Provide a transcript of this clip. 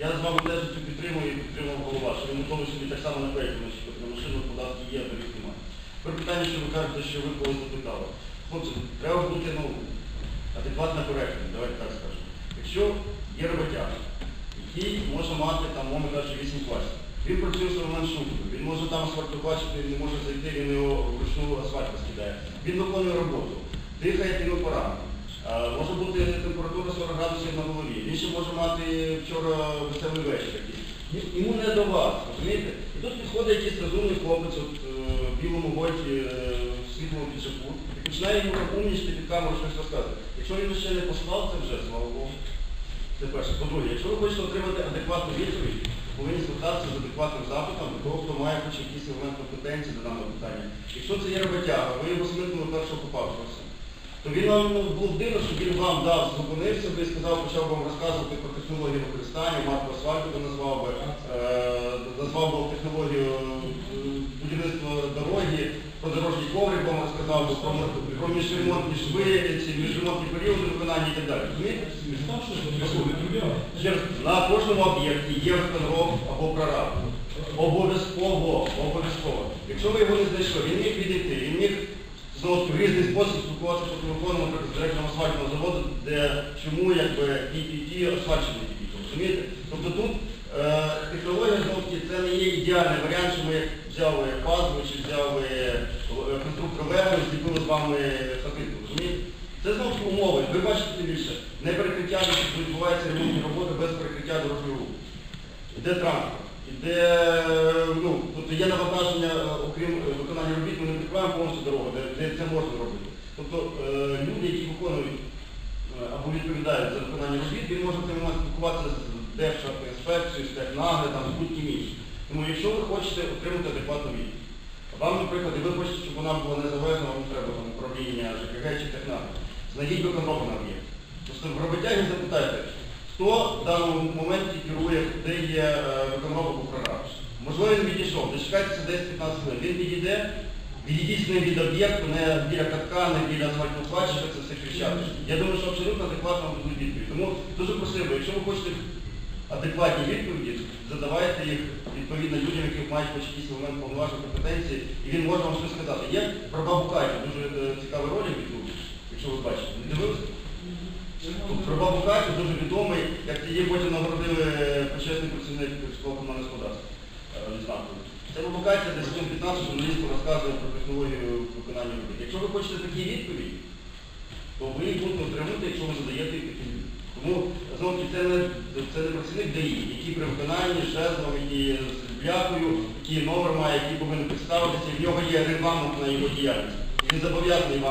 Я з вами теж підтримую і підтримав голова, що він готовий собі так само на щось, на машину податки є, доріг немає. Тепер питання, що ви кажете, що ви когось запитали. Хлопці, треба бути ну, адекватно коректним, давайте так скажемо. Якщо є роботяг, який може мати, там, мовно кажучи, 8 класів, він працює в момент шутку, він може там асфальту бачити, він не може зайти, він його вручну асфальт розкидає. Він виконує роботу, дихає пінопаратом. Може бути температура 40 градусів на голові. Він може мати вчора веселий вечір. Йому не до вас, розумієте? І тут підходить якийсь розумний хлопець от, е, в білому готі, е, в світлому піджаку, і починає йому умнічити під камеру щось розказувати. Якщо він ще не послав, це вже, слава Богу. Це перше. По-друге, якщо ви хочете отримати адекватну відповідь, повинні звертатися з адекватним запитом до того, хто має хоч якийсь елемент компетенції до даного питання. Якщо це є роботяга, ви його смикнули першого попавшогося, то він вам ну, було б дивно, що він вам дав, зупинився би і сказав, почав вам розказувати про технологію використання, марку асфальту назвав би, е, назвав би технологію е, будівництва дороги, про дорожній коврик вам розказав би, про, про міжремонтні шви, ці міжремонтні періоди виконання і так далі. Розумієте? Ще раз, на кожному об'єкті є встановок або прораб. Обов'язково, обов'язково. Якщо ви його не знайшли, він міг знову в різний спосіб спілкуватися з директором асфальтного заводу, де чому якби ті ті ті розумієте? Тобто тут е, технологія знову таки, це не є ідеальний варіант, що ми взяли пазли чи взяли е, конструктор Лего і зліпили з вами хатинку, розумієте? Це знову таки умови. Ви бачите тим більше, не перекриття, що відбувається ремонтні роботи без перекриття дорожнього руху. Іде транспорт, іде, ну, тобто є навантаження, е, окрім е, виконання робіт, ми не прикриваємо повністю дорогу, де, де це можна робити. Тобто е, люди, які виконують або відповідають за виконання робіт, він може спілкуватися з Державтоінспекцією, з технаглядом, з будь-ким іншим. Тому якщо ви хочете отримати адекватну відповідь, вам, наприклад, і ви хочете, щоб вона була незалежна, вам треба там, управління, ЖКГ чи технагляд, знайдіть на об'єкт. Тобто в роботяги запитайте, хто в даному моменті керує, де є е, виконроба або прораб. Можливо, він дочекайтеся 10-15 хвилин. Він підійде, відійдіть ним від об'єкту, не біля катка, не біля асфальтного плача, це все кричати. Я думаю, що абсолютно адекватно дадуть відповідь. Тому дуже просив якщо ви хочете адекватні відповіді, задавайте їх відповідно людям, які мають хоч якийсь елемент повноважень компетенції, і він може вам щось сказати. Є про бабу Катю дуже е, цікавий ролик в якщо ви бачите. Не дивилися? Про бабу Катю дуже відомий, як її потім нагородили почесний працівник школи комунального господарства. Е, Це Катя десь 15 журналістів розказує про технологію виконання робіт. Якщо ви хочете такі відповіді, то ви їх будете отримати, якщо ви задаєте такі відповіді. Тому знову це не, це не працівник ДАІ, який при виконанні жезлом, який з блякою, який номер має, який повинен представитися, в нього є регламент на його діяльність. І він зобов'язаний вам.